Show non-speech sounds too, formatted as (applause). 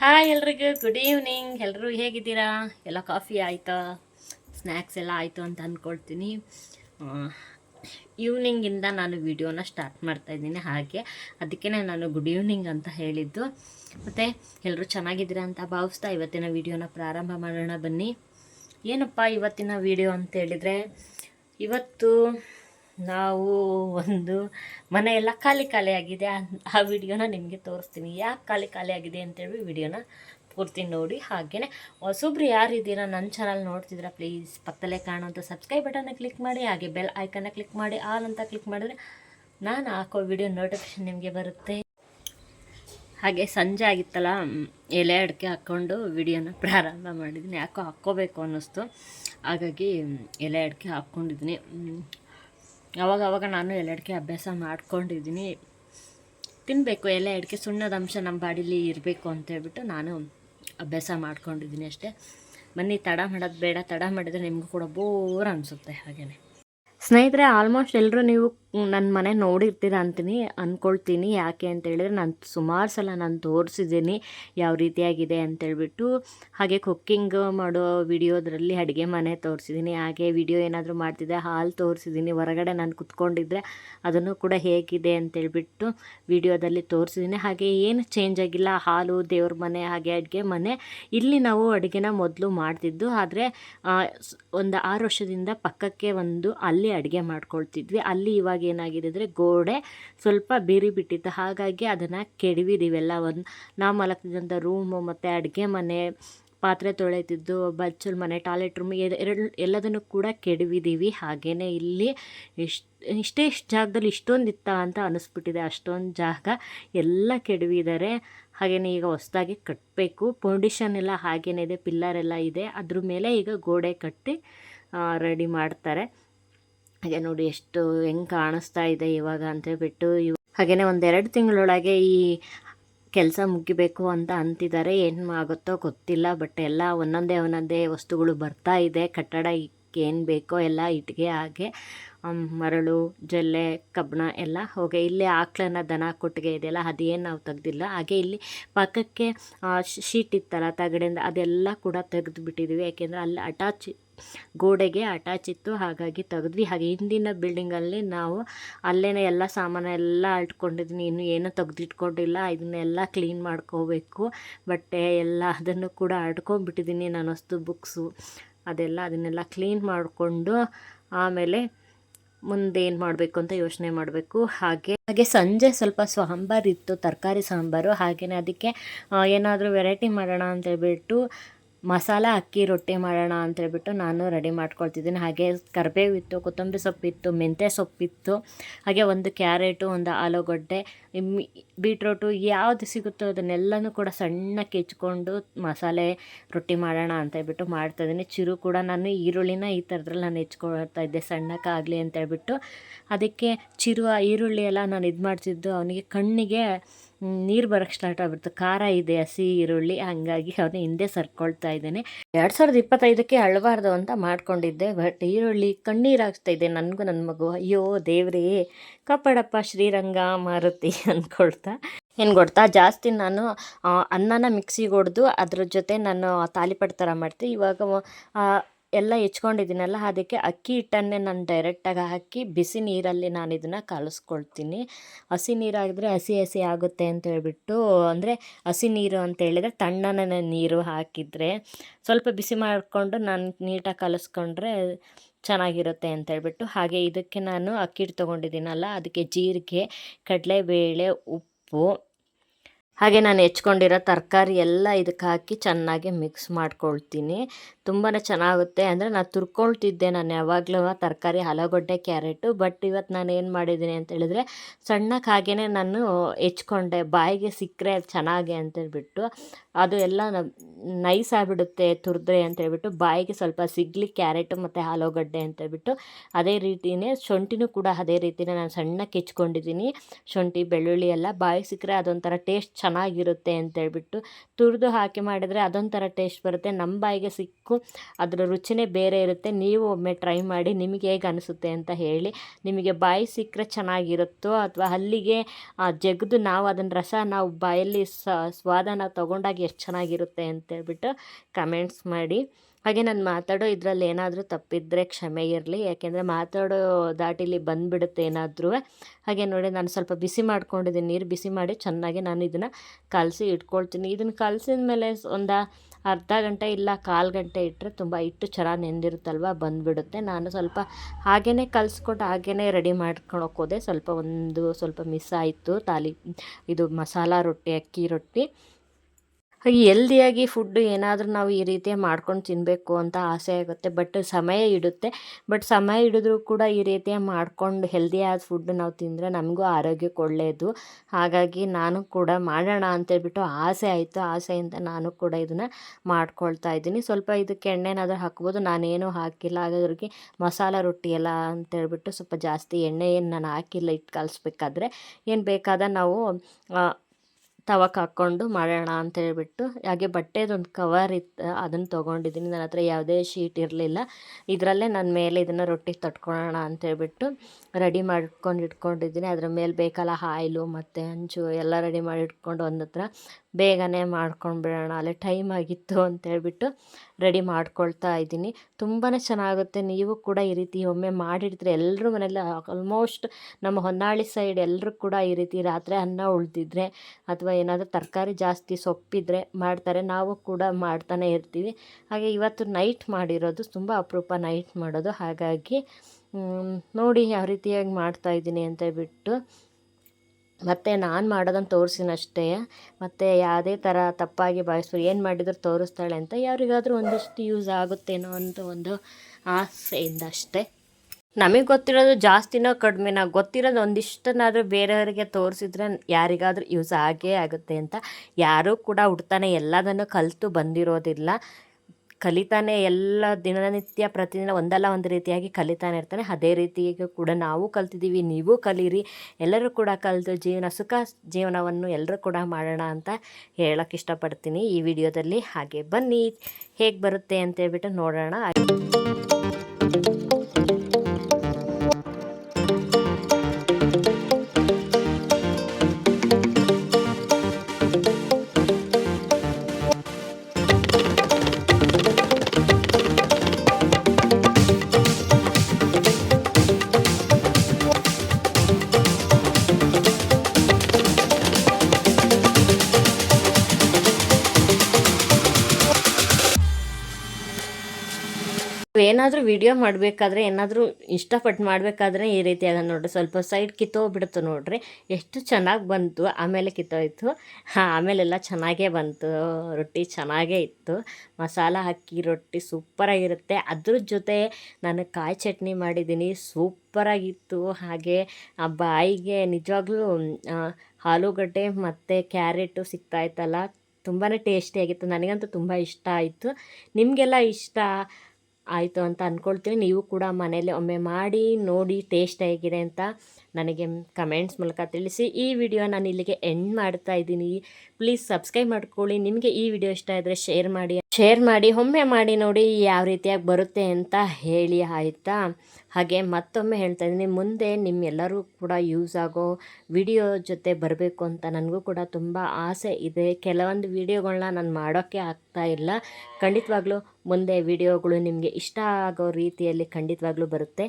Hi ಎಲ್ರಿಗೂ good evening ಎಲ್ಲರೂ ಹೇಗಿದ್ದೀರಾ? ಎಲ್ಲ ಕಾಫಿ ಆಯಿತಾ? ಸ್ನ್ಯಾಕ್ಸ್ ಎಲ್ಲ ಆಯಿತು ಅಂತ ಅಂದ್ಕೊಳ್ತೀನಿ ಈವ್ನಿಂಗಿಂದ ನಾನು ವಿಡಿಯೋನ ಸ್ಟಾರ್ಟ್ ಮಾಡ್ತಾ ಇದ್ದೀನಿ ಹಾಗೆ. ಅದಕ್ಕೆ ನಾನು ಗುಡ್ ಈವ್ನಿಂಗ್ ಅಂತ ಹೇಳಿದ್ದು. ಮತ್ತು ಎಲ್ಲರೂ ಚೆನ್ನಾಗಿದ್ದೀರಾ ಅಂತ ಭಾವಿಸ್ತಾ ಇವತ್ತಿನ ವಿಡಿಯೋನ ಪ್ರಾರಂಭ ಮಾಡೋಣ ಬನ್ನಿ. ಏನಪ್ಪ ಇವತ್ತಿನ ವಿಡಿಯೋ ಅಂತ ಹೇಳಿದರೆ, ಇವತ್ತು ನಾವು ಒಂದು ಮನೆಯೆಲ್ಲ ಖಾಲಿ ಖಾಲಿಯಾಗಿದೆ ಆ- ವಿಡಿಯೋನ ನಿಮಗೆ ತೋರಿಸ್ತೀನಿ. ಯಾಕೆ ಖಾಲಿ ಖಾಲಿಯಾಗಿದೆ ಅಂತೇಳಿ ವಿಡಿಯೋನ ಪೂರ್ತಿ ನೋಡಿ. ಹಾಗೆಯೇ ಹೊಸೊಬ್ರು ಯಾರಿದ್ದೀರಾ ನನ್ನ ಚಾನಲ್ ನೋಡ್ತಿದ್ದೀರಾ ಪ್ಲೀಸ್ ಪಕ್ಕದಲ್ಲೇ ಕಾಣುವಂಥ ಸಬ್ಸ್ಕ್ರೈಬ್ ಬಟನ್ನ ಕ್ಲಿಕ್ ಮಾಡಿ, ಹಾಗೆ ಬೆಲ್ ಐಕನ್ನ ಕ್ಲಿಕ್ ಮಾಡಿ ಆಲ್ ಅಂತ ಕ್ಲಿಕ್ ಮಾಡಿದ್ರೆ ನಾನು ಹಾಕೋ ವಿಡಿಯೋ ನೋಟಿಫಿಕೇಶನ್ ನಿಮಗೆ ಬರುತ್ತೆ. ಹಾಗೆ ಸಂಜೆ ಆಗಿತ್ತಲ್ಲ ಎಲೆ ಅಡಿಕೆ ಹಾಕ್ಕೊಂಡು ವಿಡಿಯೋನ ಪ್ರಾರಂಭ ಮಾಡಿದ್ದೀನಿ. ಯಾಕೋ ಹಾಕ್ಕೋಬೇಕು ಅನ್ನಿಸ್ತು. ಹಾಗಾಗಿ ಎಲೆ ಅಡಿಕೆ ಹಾಕ್ಕೊಂಡಿದ್ದೀನಿ. ಅವಾಗ ಅವಾಗ ನಾನು ಎಲೆ ಅಡಿಕೆ ಅಭ್ಯಾಸ ಮಾಡ್ಕೊಂಡಿದ್ದೀನಿ. ತಿನ್ನಬೇಕು ಎಲೆ ಅಡಿಕೆ ಸುಣ್ಣದ ಅಂಶ ನಮ್ಮ ಬಾಡಿಲಿ ಇರಬೇಕು ಅಂತ ಹೇಳ್ಬಿಟ್ಟು ನಾನು ಅಭ್ಯಾಸ ಮಾಡ್ಕೊಂಡಿದ್ದೀನಿ ಅಷ್ಟೇ. ಬನ್ನಿ, ತಡ ಮಾಡೋದು ಬೇಡ. ತಡ ಮಾಡಿದರೆ ನಿಮಗೂ ಕೂಡ ಬೋರ್ ಅನಿಸುತ್ತೆ ಹಾಗೆಯೇ ಸ್ನೇಹಿತರೆ ಆಲ್ಮೋಸ್ಟ್ ಎಲ್ಲರೂ ನೀವು ನನ್ನ ಮನೆ ನೋಡಿರ್ತೀರ ಅಂತೀನಿ ಅಂದ್ಕೊಳ್ತೀನಿ ಯಾಕೆ ಅಂತ ಹೇಳಿದ್ರೆ, ನಾನು ಸುಮಾರು ಸಲ ನಾನು ತೋರಿಸಿದ್ದೀನಿ ಯಾವ ರೀತಿಯಾಗಿದೆ ಅಂತೇಳ್ಬಿಟ್ಟು ಹಾಗೆ ಕುಕ್ಕಿಂಗ್ ಮಾಡೋ ವಿಡಿಯೋದ್ರಲ್ಲಿ ಅಡುಗೆ ಮನೆ ತೋರಿಸಿದ್ದೀನಿ, ಹಾಗೆ ವಿಡಿಯೋ ಏನಾದರೂ ಮಾಡ್ತಿದ್ದೆ ಹಾಲು ತೋರಿಸಿದ್ದೀನಿ, ಹೊರಗಡೆ ನಾನು ಕುತ್ಕೊಂಡಿದ್ದರೆ ಅದನ್ನು ಕೂಡ ಹೇಗಿದೆ ಅಂತೇಳ್ಬಿಟ್ಟು ವಿಡಿಯೋದಲ್ಲಿ ತೋರಿಸಿದ್ದೀನಿ. ಹಾಗೆ ಏನು ಚೇಂಜ್ ಆಗಿಲ್ಲ, ಹಾಲು, ದೇವ್ರ ಮನೆ, ಹಾಗೆ ಅಡುಗೆ ಮನೆ, ಇಲ್ಲಿ ನಾವು ಅಡುಗೆನ ಮೊದಲು ಮಾಡ್ತಿದ್ದು, ಆದರೆ ಒಂದು ಆರು ವರ್ಷದಿಂದ ಪಕ್ಕಕ್ಕೆ ಒಂದು ಅಲ್ಲಿ ಅಡುಗೆ ಮಾಡ್ಕೊಳ್ತಿದ್ವಿ. ಅಲ್ಲಿ ಇವಾಗ ಏನಾಗಿದೆ ಅಂದರೆ ಗೋಡೆ ಸ್ವಲ್ಪ ಬೀರಿ ಬಿಟ್ಟಿತ್ತು. ಹಾಗಾಗಿ ಅದನ್ನು ಕೆಡವಿದೀವೆಲ್ಲ ಒಂದು ನಾವು ಮಲಗ್ತಿದ್ದಂಥ ರೂಮು ಮತ್ತು ಅಡುಗೆ ಮನೆ, ಪಾತ್ರೆ ತೊಳೆತಿದ್ದು, ಬಚ್ಚಲ್ ಮನೆ ಟಾಯ್ಲೆಟ್ ರೂಮ್ ಎರಡು, ಎಲ್ಲದನ್ನು ಕೂಡ ಕೆಡವಿದ್ದೀವಿ ಹಾಗೇ ಇಲ್ಲಿ ಇಷ್ಟು, ಇಷ್ಟೇ ಇಷ್ಟು ಜಾಗದಲ್ಲಿ ಇಷ್ಟೊಂದು ಇತ್ತ ಅಂತ ಅನಿಸ್ಬಿಟ್ಟಿದೆ. ಅಷ್ಟೊಂದು ಜಾಗ ಎಲ್ಲ ಕೆಡವಿದ್ದಾರೆ ಹಾಗೆಯೇ ಈಗ ಹೊಸ್ದಾಗಿ ಕಟ್ಟಬೇಕು ಫೌಂಡೇಶನ್ ಎಲ್ಲ ಹಾಗೇನೇ ಇದೆ ಪಿಲ್ಲರ್ ಎಲ್ಲ ಇದೆ. ಅದ್ರ ಮೇಲೆ ಈಗ ಗೋಡೆ ಕಟ್ಟಿ ರೆಡಿ ಮಾಡ್ತಾರೆ. ಹಾಗೆ ನೋಡಿ ಎಷ್ಟು ಹೆಂಗೆ ಕಾಣಿಸ್ತಾ ಇದೆ ಇವಾಗ ಅಂತ ಹೇಳ್ಬಿಟ್ಟು ಇವ್ ಹಾಗೆಯೇ ಒಂದೆರಡು ತಿಂಗಳೊಳಗೆ ಈ ಕೆಲಸ ಮುಗಿಬೇಕು ಅಂತ ಅಂತಿದ್ದಾರೆ. ಏನು ಆಗುತ್ತೋ ಗೊತ್ತಿಲ್ಲ, ಬಟ್ ಎಲ್ಲ ಒಂದೊಂದೇ ಒಂದೊಂದೇ ವಸ್ತುಗಳು ಬರ್ತಾ ಇದೆ. ಕಟ್ಟಡ ಏನು ಬೇಕೋ ಎಲ್ಲ ಇಟ್ಟಿಗೆ ಹಾಗೆ ಮರಳು, ಜಲ್ಲೆ, ಕಬ್ಬಣ ಎಲ್ಲ ಹೋಗಿ. ಇಲ್ಲಿ ಆಕಳನ್ನ ದನ ಕೊಟ್ಟಿಗೆ ಇದೆಯಲ್ಲ ಅದೇನು ನಾವು ತೆಗ್ದಿಲ್ಲ. ಹಾಗೆ ಇಲ್ಲಿ ಪಕ್ಕಕ್ಕೆ ಶೀಟ್ ಇತ್ತಲ್ಲ ತಗಡಿಂದ ಅದೆಲ್ಲ ಕೂಡ ತೆಗೆದು ಬಿಟ್ಟಿದ್ದೀವಿ ಯಾಕೆಂದರೆ ಅಲ್ಲಿ ಅಟ್ಯಾಚ್ ಗೋಡೆಗೆ ಅಟ್ಯಾಚ್ ಇತ್ತು. ಹಾಗಾಗಿ ತೆಗೆದ್ವಿ. ಹಾಗೆ ಹಿಂದಿನ ಬಿಲ್ಡಿಂಗಲ್ಲಿ ನಾವು ಅಲ್ಲೇ ಎಲ್ಲ ಸಾಮಾನು ಎಲ್ಲ ಅಲ್ಟ್ಕೊಂಡಿದ್ದೀನಿ ಇನ್ನು ಏನೂ ತೆಗೆದಿಟ್ಕೊಂಡಿಲ್ಲ. ಇದನ್ನೆಲ್ಲ ಕ್ಲೀನ್ ಮಾಡ್ಕೋಬೇಕು. ಬಟ್ಟೆ ಎಲ್ಲ ಅದನ್ನು ಕೂಡ ಅಡ್ಕೊಂಡ್ಬಿಟ್ಟಿದ್ದೀನಿ ನಾನು ವಸ್ತು ಬುಕ್ಸು ಅದೆಲ್ಲ ಅದನ್ನೆಲ್ಲ ಕ್ಲೀನ್ ಮಾಡಿಕೊಂಡು ಆಮೇಲೆ ಮುಂದೆ ಏನು ಮಾಡಬೇಕು ಅಂತ ಯೋಚನೆ ಮಾಡಬೇಕು. ಹಾಗೆ ಹಾಗೆ ಸಂಜೆ ಸ್ವಲ್ಪ ಸಾಂಬಾರು ಇತ್ತು. ತರಕಾರಿ ಸಾಂಬಾರು. ಹಾಗೆಯೇ ಅದಕ್ಕೆ ಏನಾದರೂ ವೆರೈಟಿ ಮಾಡೋಣ ಅಂತ ಹೇಳ್ಬಿಟ್ಟು ಮಸಾಲ ಅಕ್ಕಿ ರೊಟ್ಟಿ ಮಾಡೋಣ ಅಂತ ಹೇಳ್ಬಿಟ್ಟು ನಾನು ರೆಡಿ ಮಾಡ್ಕೊಳ್ತಿದ್ದೀನಿ. ಹಾಗೆ ಕರಿಬೇವು ಇತ್ತು, ಕೊತ್ತಂಬರಿ ಸೊಪ್ಪಿತ್ತು ಮೆಂತ್ಯ ಸೊಪ್ಪಿತ್ತು ಹಾಗೆ ಒಂದು ಕ್ಯಾರೆಟು, ಒಂದು ಆಲೂಗಡ್ಡೆ ಬೀಟ್ರೋಟು ಯಾವುದು ಸಿಗುತ್ತೋ ಅದನ್ನೆಲ್ಲನೂ ಕೂಡ ಸಣ್ಣಕ್ಕೆ ಹೆಚ್ಕೊಂಡು ಮಸಾಲೆ ರೊಟ್ಟಿ ಮಾಡೋಣ ಅಂತ ಹೇಳ್ಬಿಟ್ಟು ಮಾಡ್ತಾಯಿದ್ದೀನಿ ಚಿರು ಕೂಡ ನಾನು ಈರುಳ್ಳಿನ ಈ ಥರದ್ರಲ್ಲಿ ನಾನು ಹೆಚ್ಕೊಳ್ತಾ ಇದ್ದೆ ಸಣ್ಣಕ್ಕಾಗಲಿ ಅಂತ ಹೇಳ್ಬಿಟ್ಟು. ಅದಕ್ಕೆ ಚಿರು ಈರುಳ್ಳಿ ಎಲ್ಲ ನಾನು ಇದು ಮಾಡ್ತಿದ್ದು ಅವನಿಗೆ ಕಣ್ಣಿಗೆ ನೀರು ಬರೋಕ್ಕೆ ಸ್ಟಾರ್ಟ್ ಆಗ್ಬಿಡ್ತು. ಖಾರ ಇದೆ, ಹಸಿ ಈರುಳ್ಳಿ. ಹಾಗಾಗಿ ಅವನು ಹಿಂದೆ ಸರ್ಕೊಳ್ತಾ ಇದ್ದೇನೆ. ಎರಡು ಸಾವಿರದ ಇಪ್ಪತ್ತೈದಕ್ಕೆ ಅಳಬಾರ್ದು ಅಂತ ಮಾಡ್ಕೊಂಡಿದ್ದೆ ಬಟ್ ಈರುಳ್ಳಿ ಕಣ್ಣೀರು ಆಗ್ತಾ ಇದೆ ನನಗೂ ನನ್ನ ಮಗು, ಅಯ್ಯೋ ದೇವ್ರೇ, ಕಾಪಾಡಪ್ಪ ಶ್ರೀರಂಗ ಮಾರುತಿ (laughs) ಅಂದ್ಕೊಳ್ತಾ ಏನು ಗೊತ್ತಾ, ಜಾಸ್ತಿ ನಾನು ಅನ್ನನ ಮಿಕ್ಸಿಗೆ ಹೊಡೆದು ಅದ್ರ ಜೊತೆ ನಾನು ತಾಲಿಪಟ್ಟು ಥರ ಮಾಡ್ತೀನಿ ಇವಾಗ ಎಲ್ಲ ಹೆಚ್ಕೊಂಡಿದ್ದೀನಲ್ಲ, ಅದಕ್ಕೆ ಅಕ್ಕಿ ಹಿಟ್ಟನ್ನೇ ನಾನು ಡೈರೆಕ್ಟಾಗಿ ಹಾಕಿ ಬಿಸಿ ನೀರಲ್ಲಿ ನಾನು ಇದನ್ನು ಕಲಸ್ಕೊಳ್ತೀನಿ. ಹಸಿ ನೀರಾಗಿದ್ರೆ ಹಸಿ ಹಸಿ ಆಗುತ್ತೆ ಅಂತ ಹೇಳ್ಬಿಟ್ಟು, ಅಂದರೆ ಹಸಿ ನೀರು ಅಂತ ಹೇಳಿದರೆ ತಣ್ಣನೆ ನೀರು ಹಾಕಿದರೆ ಸ್ವಲ್ಪ ಬಿಸಿ ಮಾಡಿಕೊಂಡು ನಾನು ನೀಟಾಗಿ ಕಲಸ್ಕೊಂಡ್ರೆ ಚೆನ್ನಾಗಿರುತ್ತೆ ಅಂತ ಹೇಳ್ಬಿಟ್ಟು, ಹಾಗೆ ಇದಕ್ಕೆ ನಾನು ಅಕ್ಕಿ ಹಿಟ್ಟು ತೊಗೊಂಡಿದ್ದೀನಲ್ಲ, ಅದಕ್ಕೆ ಜೀರಿಗೆ, ಕಡಲೆಬೇಳೆ, ಉಪ್ಪು, ಹಾಗೆ ನಾನು ಹೆಚ್ಕೊಂಡಿರೋ ತರಕಾರಿ ಎಲ್ಲ ಇದಕ್ಕೆ ಹಾಕಿ ಚೆನ್ನಾಗಿ ಮಿಕ್ಸ್ ಮಾಡ್ಕೊಳ್ತೀನಿ. ತುಂಬಾ ಚೆನ್ನಾಗುತ್ತೆ. ಅಂದರೆ ನಾನು ತುರ್ಕೊಳ್ತಿದ್ದೆ ನಾನು ಯಾವಾಗಲೂ ತರಕಾರಿ, ಆಲೂಗಡ್ಡೆ, ಕ್ಯಾರೆಟು. ಬಟ್ ಇವತ್ತು ನಾನು ಏನು ಮಾಡಿದ್ದೀನಿ ಅಂತ ಹೇಳಿದ್ರೆ ಸಣ್ಣಕ್ಕೆ ಹಾಗೇ ನಾನು ಹೆಚ್ಕೊಂಡೆ. ಬಾಯಿಗೆ ಸಿಕ್ಕರೆ ಚೆನ್ನಾಗಿ ಅಂತೇಳ್ಬಿಟ್ಟು ಅದು ಎಲ್ಲ ನೈಸ್ ಆಗಿಬಿಡುತ್ತೆ ತುರಿದ್ರೆ ಅಂತ ಹೇಳ್ಬಿಟ್ಟು, ಬಾಯಿಗೆ ಸ್ವಲ್ಪ ಸಿಗಲಿ ಕ್ಯಾರೆಟು ಮತ್ತು ಆಲೂಗಡ್ಡೆ ಅಂತೇಳ್ಬಿಟ್ಟು ಅದೇ ರೀತಿಯೇ ಶುಂಠಿನೂ ಕೂಡ ಅದೇ ರೀತಿಯೇ ನಾನು ಸಣ್ಣಕ್ಕೆ ಹೆಚ್ಕೊಂಡಿದ್ದೀನಿ. ಶುಂಠಿ, ಬೆಳ್ಳುಳ್ಳಿ ಎಲ್ಲ ಬಾಯಿಗೆ ಸಿಕ್ಕರೆ ಅದೊಂಥರ ಟೇಸ್ಟ್ ಚೆನ್ನಾಗಿರುತ್ತೆ ಅಂತೇಳ್ಬಿಟ್ಟು ತುರಿದು ಹಾಕಿ ಮಾಡಿದರೆ ಅದೊಂಥರ ಟೇಸ್ಟ್ ಬರುತ್ತೆ. ನಮ್ಮ ಬಾಯಿಗೆ ಸಿಕ್ಕು ಅದರ ರುಚಿನೇ ಬೇರೆ ಇರುತ್ತೆ. ನೀವು ಒಮ್ಮೆ ಟ್ರೈ ಮಾಡಿ ನಿಮಗೆ ಹೇಗೆ ಅನಿಸುತ್ತೆ ಅಂತ ಹೇಳಿ. ನಿಮಗೆ ಬಾಯಿ ಸಿಕ್ಕರೆ ಚೆನ್ನಾಗಿರುತ್ತೋ ಅಥವಾ ಅಲ್ಲಿಗೆ ಜಗ್ದು ನಾವು ಅದನ್ನ ರಸ ನಾವು ಬಾಯಲ್ಲಿ ಸ್ವಾದನ ತೊಗೊಂಡಾಗ ಎಷ್ಟು ಚೆನ್ನಾಗಿರುತ್ತೆ ಅಂತೇಳ್ಬಿಟ್ಟು ಕಮೆಂಟ್ಸ್ ಮಾಡಿ. ಹಾಗೆ ನಾನು ಮಾತಾಡೋ ಇದರಲ್ಲಿ ಏನಾದರೂ ತಪ್ಪಿದ್ರೆ ಕ್ಷಮೆ ಇರಲಿ. ಯಾಕೆಂದರೆ ಮಾತಾಡೋ ದಾಟಿಲಿ ಬಂದುಬಿಡುತ್ತೆ ಏನಾದರೂ. ಹಾಗೆ ನೋಡಿ, ನಾನು ಸ್ವಲ್ಪ ಬಿಸಿ ಮಾಡ್ಕೊಂಡಿದ್ದೀನಿ. ನೀರು ಬಿಸಿ ಮಾಡಿ ಚೆನ್ನಾಗಿ ನಾನು ಇದನ್ನು ಕಲಸಿ ಇಟ್ಕೊಳ್ತೀನಿ. ಇದನ್ನು ಕಲಸಿದ ಮೇಲೆ ಒಂದು ಅರ್ಧ ಗಂಟೆ ಇಲ್ಲ ಕಾಲು ಗಂಟೆ ಇಟ್ಟರೆ ತುಂಬ ಹಿಟ್ಟು ಚೆನ್ನಾಗಿ ನೆಂದಿರುತ್ತಲ್ವ, ಬಂದುಬಿಡುತ್ತೆ. ನಾನು ಸ್ವಲ್ಪ ಹಾಗೇ ಕಲಿಸ್ಕೊಟ್ಟು ಹಾಗೇ ರೆಡಿ ಮಾಡ್ಕೊಳಕ್ಕೆ ಹೋದೆ. ಸ್ವಲ್ಪ ಒಂದು ಸ್ವಲ್ಪ ಮಿಸ್ ಆಯಿತು. ತಾಲಿ, ಇದು ಮಸಾಲ ರೊಟ್ಟಿ, ಅಕ್ಕಿ ರೊಟ್ಟಿ. ಹಾಗೆ ಎಲ್ದಿಯಾಗಿ ಫುಡ್ಡು ಏನಾದರೂ ನಾವು ಈ ರೀತಿ ಮಾಡ್ಕೊಂಡು ತಿನ್ನಬೇಕು ಅಂತ ಆಸೆ ಆಗುತ್ತೆ. ಬಟ್ ಸಮಯ ಇಡುತ್ತೆ. ಬಟ್ ಸಮಯ ಹಿಡಿದ್ರೂ ಕೂಡ ಈ ರೀತಿ ಮಾಡ್ಕೊಂಡು ಹೆಲ್ದಿಯಾದ ಫುಡ್ ನಾವು ತಿಂದರೆ ನಮಗೂ ಆರೋಗ್ಯಕ್ಕೆ ಒಳ್ಳೆಯದು ಹಾಗಾಗಿ ನಾನು ಕೂಡ ಮಾಡೋಣ ಅಂತೇಳ್ಬಿಟ್ಟು ಆಸೆ ಆಯಿತು. ಆಸೆಯಿಂದ ನಾನು ಕೂಡ ಇದನ್ನು ಮಾಡ್ಕೊಳ್ತಾ ಇದ್ದೀನಿ. ಸ್ವಲ್ಪ ಇದಕ್ಕೆ ಎಣ್ಣೆನಾದರೂ ಹಾಕ್ಬೋದು. ನಾನೇನು ಹಾಕಿಲ್ಲ. ಹಾಗಾಗಿ ಮಸಾಲ ರೊಟ್ಟಿ ಎಲ್ಲ ಅಂತೇಳ್ಬಿಟ್ಟು ಸ್ವಲ್ಪ ಜಾಸ್ತಿ ಎಣ್ಣೆ ಏನು ನಾನು ಹಾಕಿಲ್ಲ. ಇಟ್ಟು ಕಲಿಸ್ಬೇಕಾದ್ರೆ. ಏನು ಬೇಕಾದ ನಾವು ತವಕ್ಕೆ ಹಾಕ್ಕೊಂಡು ಮಾಡೋಣ ಅಂತ ಹೇಳ್ಬಿಟ್ಟು, ಹಾಗೆ ಬಟ್ಟೆದೊಂದು ಕವರ್ ಇತ್ತು ಅದನ್ನು ತೊಗೊಂಡಿದ್ದೀನಿ. ನನ್ನ ಹತ್ರ ಯಾವುದೇ ಶೀಟ್ ಇರಲಿಲ್ಲ. ಇದರಲ್ಲೇ ನನ್ನ ಮೇಲೆ ಇದನ್ನು ರೊಟ್ಟಿ ತಟ್ಕೊಳ್ಳೋಣ ಅಂತೇಳ್ಬಿಟ್ಟು ರೆಡಿ ಮಾಡ್ಕೊಂಡು ಇಟ್ಕೊಂಡಿದ್ದೀನಿ. ಅದ್ರ ಮೇಲೆ ಬೇಕಲ್ಲ ಆಯಿಲು ಮತ್ತು ಹಂಚು ಎಲ್ಲ ರೆಡಿ ಮಾಡಿ ಇಟ್ಕೊಂಡು ಒಂದು ಹತ್ರ ಬೇಗನೆ ಮಾಡ್ಕೊಂಡು ಬಿಡೋಣ, ಅಲ್ಲೇ ಟೈಮ್ ಆಗಿತ್ತು ಅಂತೇಳ್ಬಿಟ್ಟು ರೆಡಿ ಮಾಡ್ಕೊಳ್ತಾ ಇದ್ದೀನಿ. ತುಂಬಾ ಚೆನ್ನಾಗುತ್ತೆ. ನೀವು ಕೂಡ ಈ ರೀತಿ ಒಮ್ಮೆ ಮಾಡಿಡ್ತೀರಿ ಎಲ್ಲರೂ ಮನೇಲಿ ಆಲ್ಮೋಸ್ಟ್ ನಮ್ಮ ಹೊನ್ನಾಳಿ ಸೈಡ್ ಎಲ್ಲರೂ ಕೂಡ ಈ ರೀತಿ ರಾತ್ರಿ ಅನ್ನ ಉಳಿದಿದ್ರೆ ಅಥವಾ ಏನಾದರೂ ತರಕಾರಿ ಜಾಸ್ತಿ ಸೊಪ್ಪಿದ್ರೆ ಮಾಡ್ತಾರೆ. ನಾವು ಕೂಡ ಮಾಡ್ತಾನೆ ಇರ್ತೀವಿ. ಹಾಗೆ ಇವತ್ತು ನೈಟ್ ಮಾಡಿರೋದು ತುಂಬ ಅಪರೂಪ ನೈಟ್ ಮಾಡೋದು. ಹಾಗಾಗಿ ನೋಡಿ ಯಾವ ರೀತಿಯಾಗಿ ಮಾಡ್ತಾಯಿದ್ದೀನಿ ಅಂತ ಬಿಟ್ಟು ಮತ್ತು ನಾನು ಮಾಡೋದನ್ನು ತೋರಿಸಿನಷ್ಟೇ, ಮತ್ತು ಯಾವುದೇ ಥರ ತಪ್ಪಾಗಿ ಭಾವಿಸ್ಬೋದು ಏನು ಮಾಡಿದ್ರು ತೋರಿಸ್ತಾಳೆ ಅಂತ ಯಾರಿಗಾದರೂ ಒಂದಿಷ್ಟು ಯೂಸ್ ಆಗುತ್ತೇನೋ ಅಂತ ಒಂದು ಆಸೆಯಿಂದ ಅಷ್ಟೇ. ನಮಗೆ ಗೊತ್ತಿರೋದು ಜಾಸ್ತಿನೋ ಕಡಿಮೆನೋ, ಗೊತ್ತಿರೋದು ಒಂದಿಷ್ಟನ್ನಾದರೂ ಬೇರೆಯವರಿಗೆ ತೋರಿಸಿದ್ರೆ ಯಾರಿಗಾದರೂ ಯೂಸ್ ಆಗೇ ಆಗುತ್ತೆ ಅಂತ. ಯಾರೂ ಕೂಡ ಹುಡ್ತಾನೆ ಎಲ್ಲದನ್ನು ಕಲಿತು ಬಂದಿರೋದಿಲ್ಲ. ಕಲಿತಾನೆ ಎಲ್ಲ ದಿನನಿತ್ಯ ಪ್ರತಿದಿನ ಒಂದಲ್ಲ ಒಂದು ರೀತಿಯಾಗಿ ಕಲಿತಾನೆ ಇರ್ತಾನೆ. ಅದೇ ರೀತಿಯಾಗಿ ಕೂಡ ನಾವು ಕಲ್ತಿದ್ದೀವಿ, ನೀವು ಕಲೀರಿ, ಎಲ್ಲರೂ ಕೂಡ ಕಲಿತು ಜೀವನ, ಸುಖ ಜೀವನವನ್ನು ಎಲ್ಲರೂ ಕೂಡ ಮಾಡೋಣ ಅಂತ ಹೇಳೋಕ್ಕೆ ಇಷ್ಟಪಡ್ತೀನಿ ಈ ವಿಡಿಯೋದಲ್ಲಿ. ಹಾಗೆ ಬನ್ನಿ, ಹೇಗೆ ಬರುತ್ತೆ ಅಂತೇಳ್ಬಿಟ್ಟು ನೋಡೋಣ. ಏನಾದರೂ ವಿಡಿಯೋ ಮಾಡಬೇಕಾದ್ರೆ, ಏನಾದರೂ ಇಷ್ಟಪಟ್ಟು ಮಾಡಬೇಕಾದ್ರೆ ಈ ರೀತಿ ಆಗ ನೋಡಿರಿ. ಸ್ವಲ್ಪ ಸೈಡ್ ಕಿತ್ತೋಗ್ಬಿಡ್ತು ನೋಡ್ರಿ. ಎಷ್ಟು ಚೆನ್ನಾಗಿ ಬಂತು, ಆಮೇಲೆ ಕಿತ್ತೋಯ್ತು. ಹಾಂ, ಆಮೇಲೆಲ್ಲ ಚೆನ್ನಾಗೇ ಬಂತು. ರೊಟ್ಟಿ ಚೆನ್ನಾಗೇ ಇತ್ತು. ಮಸಾಲ ಹಾಕಿ ರೊಟ್ಟಿ ಸೂಪರಾಗಿರುತ್ತೆ. ಅದ್ರ ಜೊತೆ ನಾನು ಕಾಯಿ ಚಟ್ನಿ ಮಾಡಿದ್ದೀನಿ. ಸೂಪರಾಗಿತ್ತು. ಹಾಗೆ ಆ ಬಾಯಿಗೆ ನಿಜವಾಗ್ಲೂ ಆಲೂಗಡ್ಡೆ ಮತ್ತು ಕ್ಯಾರೆಟು ಸಿಗ್ತಾಯಿತ್ತಲ್ಲ ತುಂಬಾ ಟೇಸ್ಟಿಯಾಗಿತ್ತು. ನನಗಂತೂ ತುಂಬ ಇಷ್ಟ ಆಯಿತು. ನಿಮಗೆಲ್ಲ ಇಷ್ಟ? ಆಯಿತು ಅಂತ ಅಂದ್ಕೊಳ್ತೀನಿ ನೀವು ಕೂಡ ಮನೇಲಿ ಒಮ್ಮೆ ಮಾಡಿ, ನೋಡಿ ಟೇಸ್ಟ್ ಹೇಗಿದೆ ಅಂತ ನನಗೆ ಕಮೆಂಟ್ಸ್ ಮೂಲಕ ತಿಳಿಸಿ. ಈ ವಿಡಿಯೋ ನಾನು ಇಲ್ಲಿಗೆ ಎಂಡ್ ಮಾಡ್ತಾ ಇದ್ದೀನಿ. ಪ್ಲೀಸ್ ಸಬ್ಸ್ಕ್ರೈಬ್ ಮಾಡ್ಕೊಳ್ಳಿ. ನಿಮಗೆ ಈ ವಿಡಿಯೋ ಇಷ್ಟ ಆದರೆ ಶೇರ್ ಮಾಡಿ. ಶೇರ್ ಮಾಡಿ, ಒಮ್ಮೆ ಮಾಡಿ ನೋಡಿ ಯಾವ ರೀತಿಯಾಗಿ ಬರುತ್ತೆ ಅಂತ ಹೇಳಿ, ಆಯಿತಾ? ಹಾಗೆ ಮತ್ತೊಮ್ಮೆ ಹೇಳ್ತಾ ಇದ್ದೀನಿ. ಮುಂದೆ ನಿಮ್ಮೆಲ್ಲರೂ ಕೂಡ ಯೂಸ್ ಆಗೋ ವಿಡಿಯೋ ಜೊತೆ ಬರಬೇಕು ಅಂತ ನನಗೂ ಕೂಡ ತುಂಬ ಆಸೆ ಇದೆ. ಕೆಲವೊಂದು ವಿಡಿಯೋಗಳನ್ನ ನಾನು ಮಾಡೋಕ್ಕೆ ಆಗ್ತಾ ಇಲ್ಲ. ಖಂಡಿತವಾಗ್ಲೂ ಮುಂದೆ ವಿಡಿಯೋಗಳು ನಿಮಗೆ ಇಷ್ಟ ಆಗೋ ರೀತಿಯಲ್ಲಿ ಖಂಡಿತವಾಗ್ಲೂ ಬರುತ್ತೆ.